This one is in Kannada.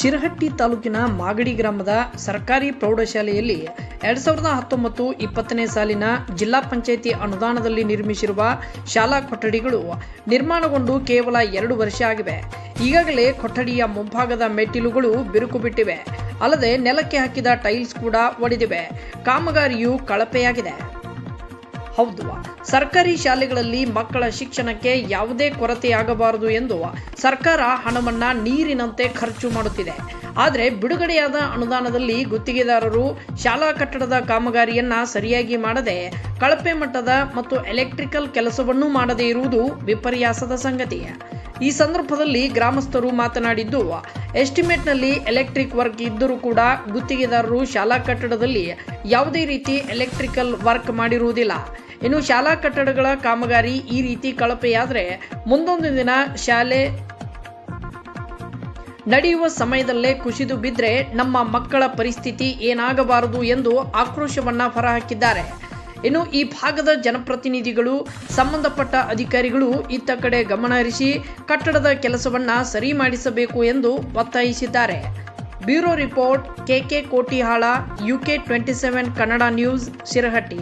ಶಿರಹಟ್ಟಿ ತಾಲೂಕಿನ ಮಾಗಡಿ ಗ್ರಾಮದ ಸರ್ಕಾರಿ ಪ್ರೌಢಶಾಲೆಯಲ್ಲಿ ಎರಡ್ ಸಾವಿರದ ಹತ್ತೊಂಬತ್ತು ಇಪ್ಪತ್ತನೇ ಸಾಲಿನ ಜಿಲ್ಲಾ ಪಂಚಾಯಿತಿ ಅನುದಾನದಲ್ಲಿ ನಿರ್ಮಿಸಿರುವ ಶಾಲಾ ಕೊಠಡಿಗಳು ನಿರ್ಮಾಣಗೊಂಡು ಕೇವಲ ಎರಡು ವರ್ಷ ಆಗಿವೆ. ಈಗಾಗಲೇ ಕೊಠಡಿಯ ಮುಂಭಾಗದ ಮೆಟ್ಟಿಲುಗಳು ಬಿರುಕು ಬಿಟ್ಟಿವೆ. ಅಲ್ಲದೆ ನೆಲಕ್ಕೆ ಹಾಕಿದ ಟೈಲ್ಸ್ ಕೂಡ ಒಡೆದಿವೆ. ಕಾಮಗಾರಿಯು ಕಳಪೆಯಾಗಿದೆ. ಹೌದು. ಸರ್ಕಾರಿ ಶಾಲೆಗಳಲ್ಲಿ ಮಕ್ಕಳ ಶಿಕ್ಷಣಕ್ಕೆ ಯಾವುದೇ ಕೊರತೆಯಾಗಬಾರದು ಎಂದು ಸರ್ಕಾರ ಹಣವನ್ನ ನೀರಿನಂತೆ ಖರ್ಚು ಮಾಡುತ್ತಿದೆ. ಆದರೆ ಬಿಡುಗಡೆಯಾದ ಅನುದಾನದಲ್ಲಿ ಗುತ್ತಿಗೆದಾರರು ಶಾಲಾ ಕಟ್ಟಡದ ಕಾಮಗಾರಿಯನ್ನ ಸರಿಯಾಗಿ ಮಾಡದೆ ಕಳಪೆ ಮಟ್ಟದ ಮತ್ತು ಎಲೆಕ್ಟ್ರಿಕಲ್ ಕೆಲಸವನ್ನೂ ಮಾಡದೇ ಇರುವುದು ವಿಪರ್ಯಾಸದ ಸಂಗತಿ. ಈ ಸಂದರ್ಭದಲ್ಲಿ ಗ್ರಾಮಸ್ಥರು ಮಾತನಾಡಿದ್ದು, ಎಸ್ಟಿಮೇಟ್ನಲ್ಲಿ ಎಲೆಕ್ಟ್ರಿಕ್ ವರ್ಕ್ ಇದ್ದರೂ ಕೂಡ ಗುತ್ತಿಗೆದಾರರು ಶಾಲಾ ಕಟ್ಟಡದಲ್ಲಿ ಯಾವುದೇ ರೀತಿ ಎಲೆಕ್ಟ್ರಿಕಲ್ ವರ್ಕ್ ಮಾಡಿರುವುದಿಲ್ಲ. ಇನ್ನು ಶಾಲಾ ಕಟ್ಟಡಗಳ ಕಾಮಗಾರಿ ಈ ರೀತಿ ಕಳಪೆಯಾದರೆ ಮುಂದೊಂದು ದಿನ ಶಾಲೆ ನಡೆಯುವ ಸಮಯದಲ್ಲೇ ಕುಸಿದು ಬಿದ್ದರೆ ನಮ್ಮ ಮಕ್ಕಳ ಪರಿಸ್ಥಿತಿ ಏನಾಗಬಾರದು ಎಂದು ಆಕ್ರೋಶವನ್ನ ಹೊರಹಾಕಿದ್ದಾರೆ. ಇನ್ನು ಈ ಭಾಗದ ಜನಪ್ರತಿನಿಧಿಗಳು, ಸಂಬಂಧಪಟ್ಟ ಅಧಿಕಾರಿಗಳು ಇತ್ತ ಕಡೆ ಗಮನ ಹರಿಸಿ ಕಟ್ಟಡದ ಕೆಲಸವನ್ನ ಸರಿ ಮಾಡಿಸಬೇಕು ಎಂದು ಒತ್ತಾಯಿಸಿದ್ದಾರೆ. Bureau report KK Kotihal, UK twenty seven, Kannada news Shirahatti